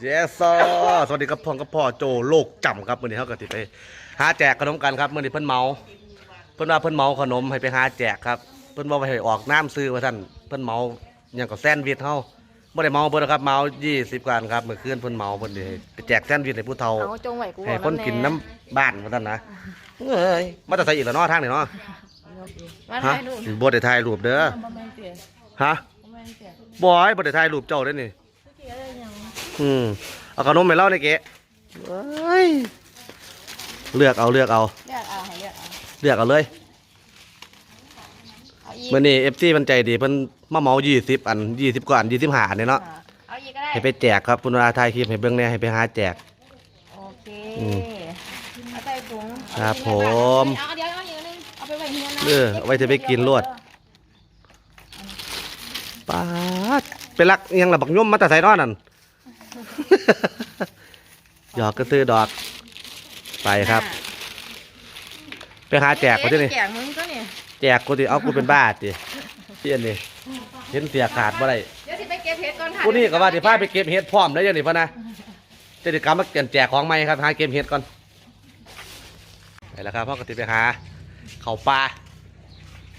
เยสสวัสดีครับพ่อกับพ่อโจโลกจำครับมื่อนี้เขาก็ติไปหาแจกขนมกันครับมื่อนี้เพิ่นเมา เพิ่นว่าเพิ่นเมาขนมให้ไปหาแจกครับ เพิ่นบอกว่าให้ออกน้ำซื้อว่าท่านเพิ่นเมาอย่างกับแซนด์วิชเฮาบ่ได้เมาเพิ่นหรอกครับเมา20กันครับเมื่อคืนเพิ่นเมาเพิ่นนี่ไปแจกแซนด์วิชให้ผู้เฒ่าเอาจงไหวกูให้คนกินน้ำบ้านว่าท่านนะเอ้ยมาแต่ใส่อีกแล้วเนาะทางนี่เนาะมาฮะถ่ายรูปบ่ได้ถ่ายรูปเด้อบ่แม่นเตี๋ยฮะบ่แม่นเตี๋ยบอยบ่ได้ถ่ายรูปเจ้าเด้อนี่เตี๋ยได้ยัง อืมเอาขนมไปเล่าในเก๋เอ้ยเลือกเอาเลือกเอา เลือกเอาให้เลือกเอาเลือกเอาเลยเอาอีกมื่อนี้เอฟซีมันใจดีเพิ่นมาเหมา20อัน20กว่าอัน25อันเนี่ยเนาะอ่าเอาอีกก็ได้ให้ไปแจกครับคุณอาถ่ายคลิปให้เบิ่งแหน่ให้ไปหาแจก โอเคอืมเอาใส่ถุงครับผม เอาเดี๋ยวเอาอีกอันหนึงเอาไปไว้เฮียนะเออเอาไว้จะไปกินรวดป๊าดเป็นลักอิหยังล่ะบักย่อมมาแต่ไสเนอนั่น หยอกกระตือดอก ไปครับ ไปหาแจกเขาที่นี่แจกมึงก็นี่แจกกูดิเอากูเป็นบ้าติเพี้ยนนี่เห็นเสียขาดบ่ได้เดี๋ยวสิไปเก็บเห็ดก่อนค่ะกูนี่ก็ว่าสิพาไปเก็บเห็ดพร้อมได้ยังนี่พ่อนะจะได้กรรมมาเปลี่ยนแจกของใหม่ครับหาเก็บเห็ดก่อนไปแล้วครับพ่อก็ติไปหาเขาปลา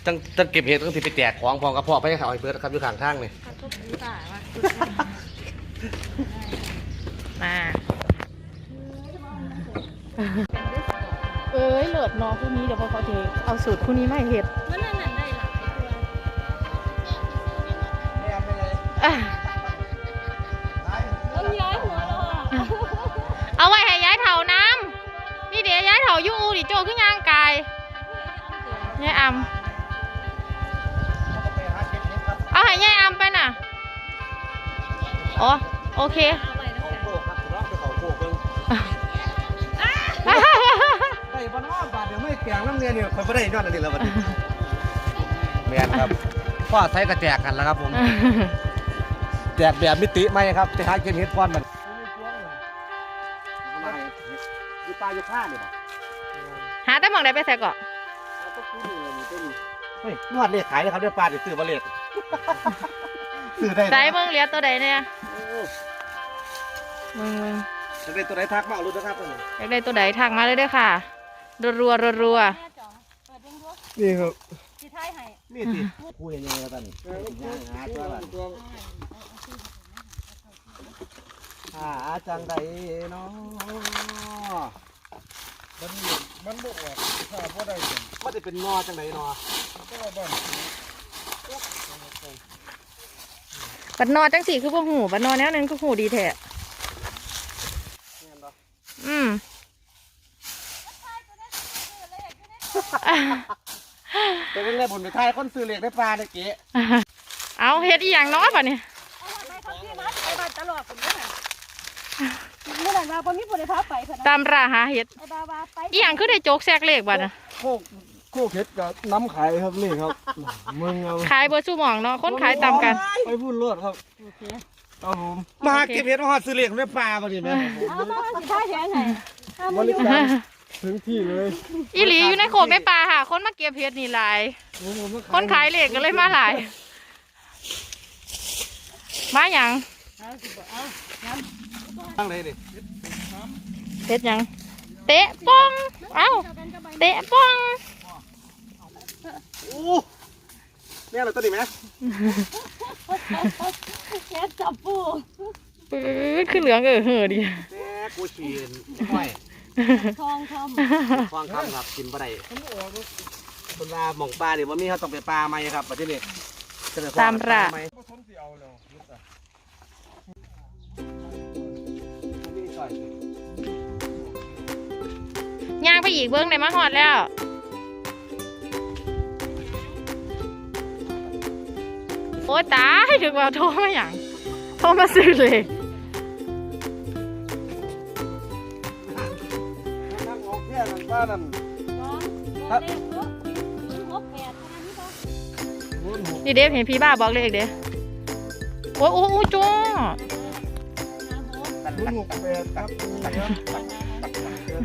ตั้งตั้งเก็บเห็ดตั้งติไปแจกของพร้อมกับพ่อไปให้เขาไอ้เบิร์ดครับอยู่ข้างทางนี่ มา เอ้ยเลิศเนอคู่นี้เดี๋ยวพอเขาเทเอาสูตรคู่นี้มาให้เห็ดมันนั่นนั่นได้หลายตัวอะแล้วย้ายหัวเราอะเอาไว้ให้ย้ายเถาน้ำนี่เดี๋ยวย้ายเถาอยู่อูดิโจขึ้นยางกายยายอำเอาให้ยายอำไปน่ะ อ๋อ โอเคเอาไว้น้ำเขาแข็งโกครับร้องไปเขาโกเบิ่งได้บ่น้อบาดเดี๋ยวไม่แกงน้ำเนียเนี่ยคอยบ่ได้ยอดอันนี้แล้วบัดนี้แม่นครับพ่อใช้กระแจกกันแล้วครับผมแจกแบบมิติใหม่ครับจะหาเก็บเห็ดก่อนมันอยู่ป่าอยู่ข้านี่บ่หาแต่หมองได้ไปใส่ก่อนเฮ้ยนวดเลขขายเลยครับเดี๋ยวปลาเดี๋ยวซื้อมาเลขซื้อได้นะใส่เบิ่งเหลียตัวใดเนี่ย มึงมึงจะได้ตัวไหนทักมาเอารุ่นนะครับตัวนี้อยากได้ตัวใดทักมาเลยเด้อค่ะ รัวรัวรัวรัวแม่จ๋องเปิดเบิ่งดูนี่ครับสิท้ายให้นี่สิคุยยังไงกันหาตัวละหาจังใดเนาะมันมันบ่ออกถ้าบ่ได้กันมันจะเป็นงอจังใดเนาะก็ว่าบ้านบัดนอจังสี่คือพวกหูบัดนอแนวนั้นคือหูดีแท้อืม เป็นเรื่องผลไปทายคนซื้อเลขได้ปลาได้เก๋เอาเฮ็ดอีหยังน้อยป่ะเนี่ยเอาไว้ครับพี่มัดไปบ้านตลอดผมด้วยเมื่อไหร่มาบ่มีผู้ใดพาไปเพิ่นนะตามราหาเฮ็ดไอ้บาบาไปอีหยังคือได้โจกแซกเลขบัดน่ะโคกโคกเห็ดกับน้ำขายครับนี่ครับมึงเอาขายเบอร์สู้หมองเนาะคนขายตามกัน ไปพูดรวดครับเอาผมมาหาเก็บเห็ดมาหาซื้อเลขได้ปลาบ่ดิแม่เอามาสิท้ายแหงให้เอาบมาอริยู่การ ถึงที่เลยอีหลีอยู่ในโขกในป่าค่ะ คนมาเก็บเฮ็ดนี่หลายผมผมมาคนขายเลขก็เลยมาหลาย มาหยังตั้งเลยดิเฮ็ดหยัง เตะป้องเอ้าเตะป้องโอ้แม่เราตัวนี้ไหมแค่จับปูปื๊ดขึ้นเหลืองเออเห่อดิแม่กูฉีนห้อย ทองคฟองคำครับกินบ่ได้คนว่าหม่องปลาเดี๋ยวว่ามีเขาต้องไปปลาไหมครับประเทศนี้เสนอขอตามระปลไหบ่ทนสิเอาแล้วยึดอะย่างไปอีกเบิ้งได้มาหอดแล้วโอ้ยตายถึงว่าโทรมาอย่างโทรมาซื้อเลย นั่นนี่เดฟเห็นพี่บ้าบอกเลขเด้โอ้ยโอ้ยโจูหบ้า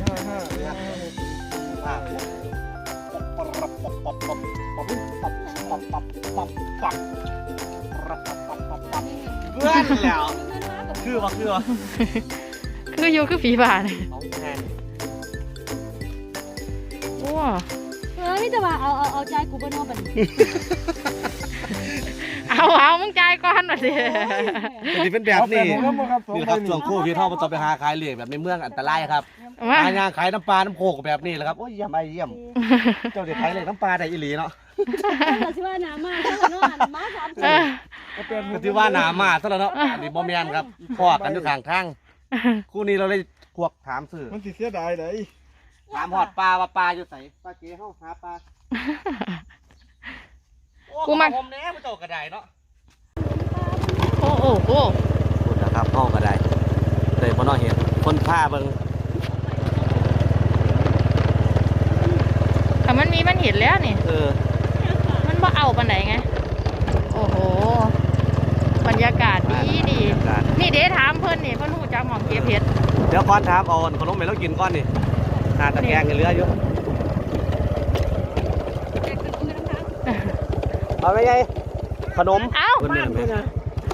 ห้เห้พื่อนแล้ว คือวะคือวะคืออยู่คือฝีบาทเนี่ย โอ้เออนี่จะว่าเอาเอาเอาใจกูบ่นอนบัดนี้เอาเอามึงจ่ายก่อนหน่อยดิแต่ที่เป็นแบบเอาแปนี้ดผมแล้วมั้งครับสองนี่ใบครับนี่ช่วงโควิดเท่ามันต้องไปหาขายเหลียแบบในเมืองอันตรายครับมาหายางขายน้ำปลา น้ำโคกแบบนี้แหละครับ โอ้ยเยี่ยมไอ้เยี่ยม เจ้าเด็กขายเลยน้ำปลาได้อีหลีเนาะเราสิว่าหนามากเท่ากันเนาะอันมาสามเอสี่อเอาแปดผมก็ที่ว่าหนามาซะแล้วเนาะอันนี้บ่แมนครับพอกันอยู่ข้างทางคู่นี้เราเลยพวกถามสื่อมันสิเสียดายเลย ถามหอดปลาว่าปลาอยู่ไสปลาเก๋เฮาหาปลากูมาผมแน่ผู้เจ้าก็ได้เนาะโอ้โอ้โอ้พูดนะครับเฮาก็ได้เลยบ่เนาะเห็นคนผ้าเบิ่งแต่มันมีมันเห็นแล้วนี่ เออมันบ่เอาปันไหนไง โอ้โห บรรยากาศดีดีบรรยากาศนี่เดี๋ยวถามเพิ่นนี่เพิ่นรู้จักหม่องเก็บเห็ด เดี๋ยวก่อนถามเอาขนมให้เรากินก่อนนี่ หาตะแกรงกันเหลืออยู่เอาไปไงขนมเอ้าเพิ่นเดินไป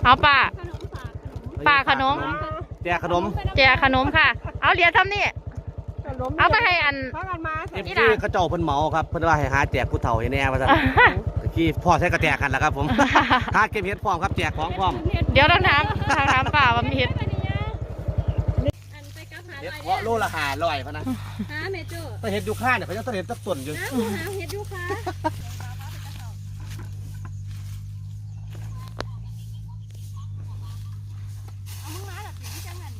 เอาป่าป่าขนม แจกขนมแจกขนมค่ะ เอาเหรียญทำนี่ เอาไปให้อันพากันมาเอฟนี่ซีล่ะเขาเจ้าเพิ่นเหมาครับเพิ่นว่าให้หาแจกผู้เฒ่าให้แน่ว่าซั่นตะกี้พ่อใช้กระแจกกันแล้วครับผม หาเก็บเห็ดพร้อมครับแจกของพร้อม เดี๋ยวต้องถามทางถามป่าว่ามีเห็ดอันไป กับหาเห็ดลายเพาะโลละ500พะนะหาเมจูถ้าเห็ดอยู่ข้างเนี่ยเขาจะต้องเห็ดสักส่วนอยู่หาผู้หาเฮ็ดอยู่ค่ะเอามึงมาล่ะสิจังนั้น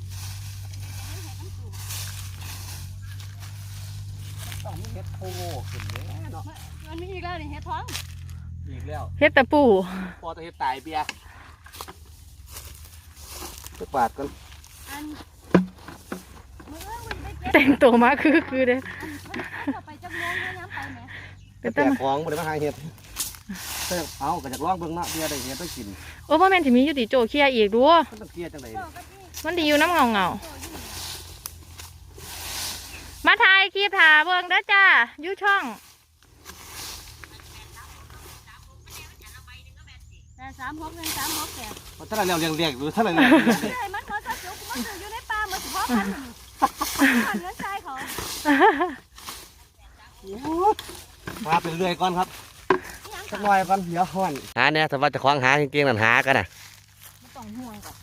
ต้องมีเห็ดโคโง่ขึ้นแน่เนาะมันมีอีกแล้วนี่เฮ็ดท้องอีกแล้วเห็ดตะปูพอจะเห็ดตายเบียร์สักบาทกันอันมึงเอ้ยมึงไปเก็บ แต่งตัวมาคือคือเด้อเอาไปจักโมงแล้วย้ำไปแหมเป็นแจต้นกของบ่ได้มาหาเห็ดเอ้ยเอาก็จากลองเบิ่งเนาะเบียร์ได้เห็ดได้กินโอ้พ่อแม่นที่มีอยู่ติโจเคลียร์อีกดูมันต้องเคลียร์จังไดมันดีอยู่น้ำเงาเงาๆมาถ่ายคลิปถ่าเบิ่งเด้อจ้าอยู่ช่องแต่สามหกเงินสามหกแกมันเท่าไหร่แล้วเรียงเรียงดูเท่าไหร่แล้วเฮ้ยมันขอสักจุกมันอยู่ในป่ามันสิพ่อพันธุ์พัน เงินชายเขามาเป็นเรื่อยก่อนครับสักหน่อยก่อนเดี๋ยวห้อนหาเนี่ยแต่ว่าจะคว้างหาเก่งๆนั่นหากันน่ะไม่ต้องห่วงก่อน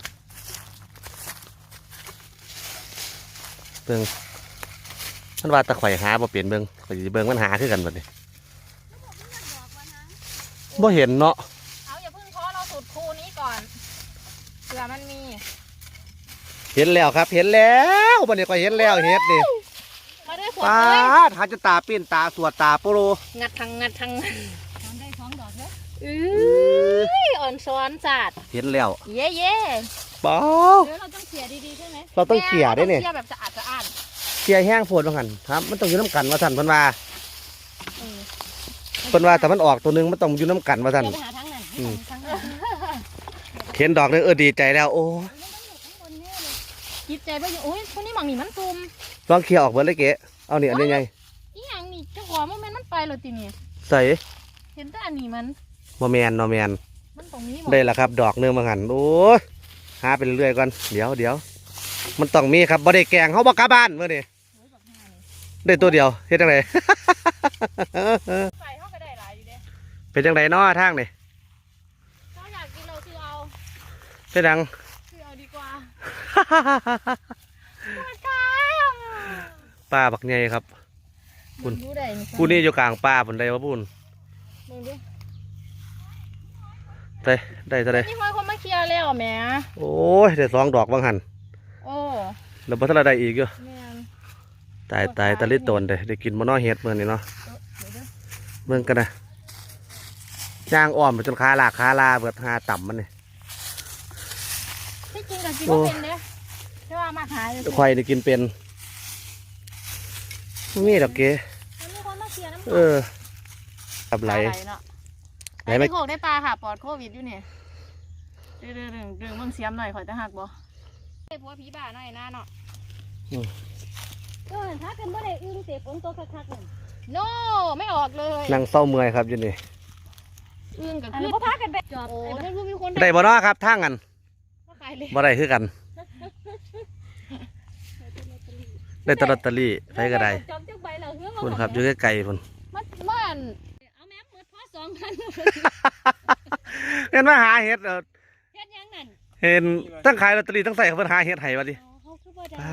เบิ่งมันว่าตะข่อยหาบ่เปลี่ยนเบิ่งข่อยสิเบิ่งมันหาคือกันบัดนี้บ่เห็นเนาะเอาอย่าเพิ่งท้อเราสุดคูนี้ก่อนเผื่อมันมี เห็นแล้วครับ เห็นแล้วบัดนี้ก็เห็นแล้วเห็ดนี่มาด้วยขวดปาเลยดหาจะตาปิ้นตาสวดตาโปโลงัดทางงัดทางทำได้สองดอกเด้ออื้ออ่อนซ้อนจัดเห็นแล้ว เย่เย่ป้าเดี๋ยวเราต้องเสียดีๆใช่ไหมเราต้องเขี่ยได้เนี่ยเขี่ยแบบสะอาดสะอาดเขี่ยแห้งโพดว่าหั่นครับ มันต้องอยู่น้ำกันว่าซั่นเพิ่นว่าเออเพิ่นว่าแต่มันออกตัวหนึงมันต้องอยู่น้ำกันว่าซั่นเดี๋ยวไปหาทางนั้นอืมทางนั้นเห็นดอกนึงเออดีใจแล้วโอ้ย จิตใจไปอยู่โอ้ยคนนี้หมังนี่มันซุ่มลองเขี่ยออกเบิดเลยเก๋เอานี่อันนี้ไงอีหยังนี่เจ้าหัวมันแม่นมันไปเลยทีนี่ใส่เห็นแต่อันนี้มันบ่แม่นเนาะแม่นมันตรงนี้หมดได้แล้วครับ ดอกหนึงมาหั่นโอ้ยหาไปเรื่อยๆก่อนเดี๋ยวเดี๋ยวมันต้องมีครับบ่ได้แกล้งเฮาบ่กลับบ้านมื้อนี้ได้ตัวเดียวเฮ็ดจังไดใส่เข้าก็ได้หลายอยู่เด้เป็นจังไดเนาะทางนี่ถ้าอยากกินเราซื้อเอาเป็นจัง ซื้อเอาดีกว่า มันกายอะป้าบักใหญ่ครับคุณมึงดูได้นี่กูนี่อยู่กลางป่าพุ่นได้บ่พุ่นมึงดูได้ได้เท่าใดนี่คอยคนมาเคลียร์แล้วแหม่โอ้ยได้สองดอกบางหันโอ้แล้วบ่ทันได้อีกอยู่แม่นตายตายตะลิโตนเด้ได้กินบ่เนาะเฮ็ดมื้อนี้เนาะเดี๋ยวเด้อเบิ่งกันนะย่างอ้อมไปจนขาลากขาลาเบิดหาต่ำมันนี่ที่จริงกับกินโอ้ก็เป็นเด้ใช่ว่า มาขายเลยควายนี่กินเป็นบ่มีดอกเกมันมีคนมาเคลียร์น้ำเออกับไหลเนาะไหลไหลไม่ไม่โคกได้ปลาค่ะปลอดโควิดอยู่เนี่ยดึงดึงดึงดึงมึงเสียมหน่อยข่อยจะหักบ่ไอ้ผัวผีบ้าหน่อยหน้าเนาะเออถ้ากันบ่ได้อึ้งเตะฝนตกคักๆนั่นโนไม่ออกเลยนั่งเศร้าเมื่อยครับอยู่นี่เอื้องกับอันคืนี้อบ่พากันไปจอบโอ้ถ้ารู้มีคนได้บ่เนาะครับทางกันก็ไปเลยบ่ได้คือกัน จะ ได้แตลอตเตอรี่ไผก็ได้จอมจักใบแล้วเฮือพุ่นครับอยู่ไกลๆพุ่นมันบ้านเอาแม่หมดพอสองพันเห็นมาหาเฮ็ดเออเฮ็ดหยังนั่นเห็นตั้งขายลอตเตอรี่ตั้งใส่เขาเพิ่นหาเฮ็ดให้บัดนี้เอาเขาคือบ่ได้ป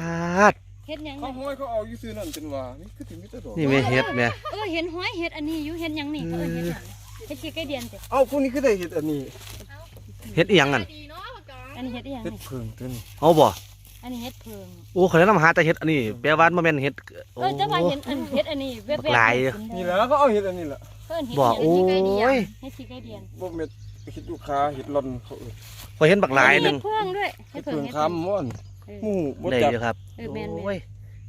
าดเฮ็ดหยังเขานั่นห้อยเขาเอาอยู่ซื้อนั่นเป็นว่านี่คือถึงมิตรดอกนี่แม่เฮ็ดแม่เออเห็นห้อยเฮ็ดอันนี้อยู่เฮ็ดหยังนี่เขาเอิ้นเฮ็ดหยังเฮ็ดขี้ไก่เดียนจ้ะเอ้าพวกนี้คือได้เห็ดอันนี้เฮ็ดอีหยังนั่นดีเนาะพ่อกองอันนี้เฮ็ดอีหยังเห็ดนี่เพิงตัวนี้เอาบ่ อันนี้เฮ็ดเพิงโอ้เขาแนะนำหาแต่เฮ็ดอันนี้แปลว่าบ่แม่นเฮ็ดเออแต่ว่าเห็นอันเฮ็ดอันนี้แวบบักหลายๆนี่แหละก็เอาเห็ดอันนี้แหละเพิ่นเฮ็ดบ่หยังโอ้ยเฮ็ดขี้ไก่เดียนบ่เม็ดเห็ดลูกค้าเห็ดหลอนเขาเอิ้นพอเห็นบักหลายหนึงเฮ็ดเพิงด้วยเฮ็เห็ดดเพิเพิงงเฮ็ดคำม่วนเออ หมู่บ่ได้จับอยู่ครับเออแม่นๆ โอ้ย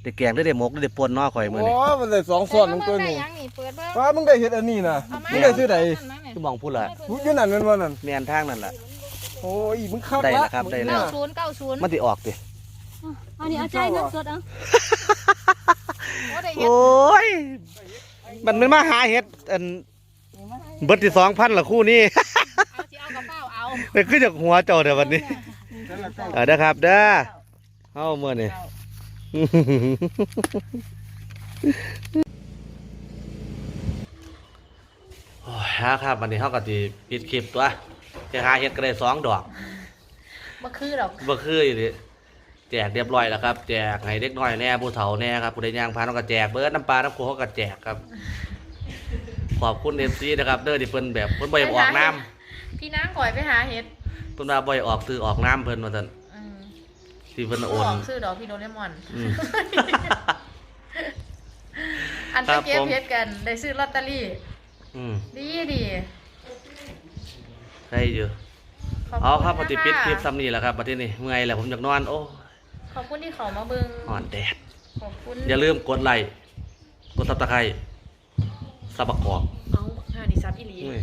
ได้แกงได้ได้หมกได้ได้ป่นน้อข่อยมื้อโอ้นี้มันได้สองส่วนของตัวได้นี้ยังนี่เปิดเบิ่งป้ามึงได้เห็ดอันนี้น่ะเอามามึงได้ซื้อใดคือมองพูดล่ะอยู่นั่นแม่นบ่นั่นแม่นทางนั่นล่ะ โอ้ยมึงคักได้ละแล้วครับได้แล้วเก้าศูนย์เก้าศูนย์มันสิออกติเอานี่เอาจ่ายเงินสดเอาโอ้ได้เฮ็ดโอ้ย มันมันมาหาเฮ็ดอันเบิดที่2,000ละคู่นี้เอาสิเอากระเป๋าเอาไปขึ้นจากหัวเจ้าเดี๋ยววันนี้นั่นแหละก็เออเด้อครับเด้อเอาเมื่อนี่โอ้ยฮะครับวันนี้เขาก็สิปิดคลิปตัวจะหาเฮ็ดก็ได้สองดอกบ่คือดอกบ่คืออยู่ดิ แจกเรียบร้อยแล้วครับแจกให้เด็กน้อยแน่ผู้เฒ่าแน่ครับผู้ใดย่างพานเขาก็แจกเบิดน้ำปลาน้ำโคเขาก็แจกครับ ขอบคุณ FC นะครับเด้อที่เพิ่นแบบเพิ่นบ่อยากออกน้ำพี่นางก่อยไปหาเฮ็ดเพิ่นว่าบ่อยากออกซื้อออกน้ำเพิ่นว่าซั่นอืมที่เพิ่นโอโอนนซื้อดอกพี่โดเรมอน อืม อันไปครับเก็บผมเพชรกันได้ซื้อลอตเตอรี่ อืมดีดีได้อยู่ขบณเอาครับปฏิปิดนะะคลิปซ้ำนี่แหละครับประเทศนี้เมื่อยแล้วผมอยากนอนโอ้ ขอบคุณที่เขามาเบิ่งอ่อนแดด ขอบคุณอย่าลืมกดไลค์ กดซับสไครต์ซับประกอบเอาหาดิซับอีหลีอุ้ย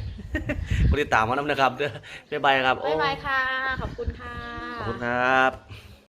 กดติดตามมาน้ำนะครับเด้อบ๊ายบายครับโอ้บ๊ายบายค่ะ ขอบคุณค่ะ ขอบคุณครับ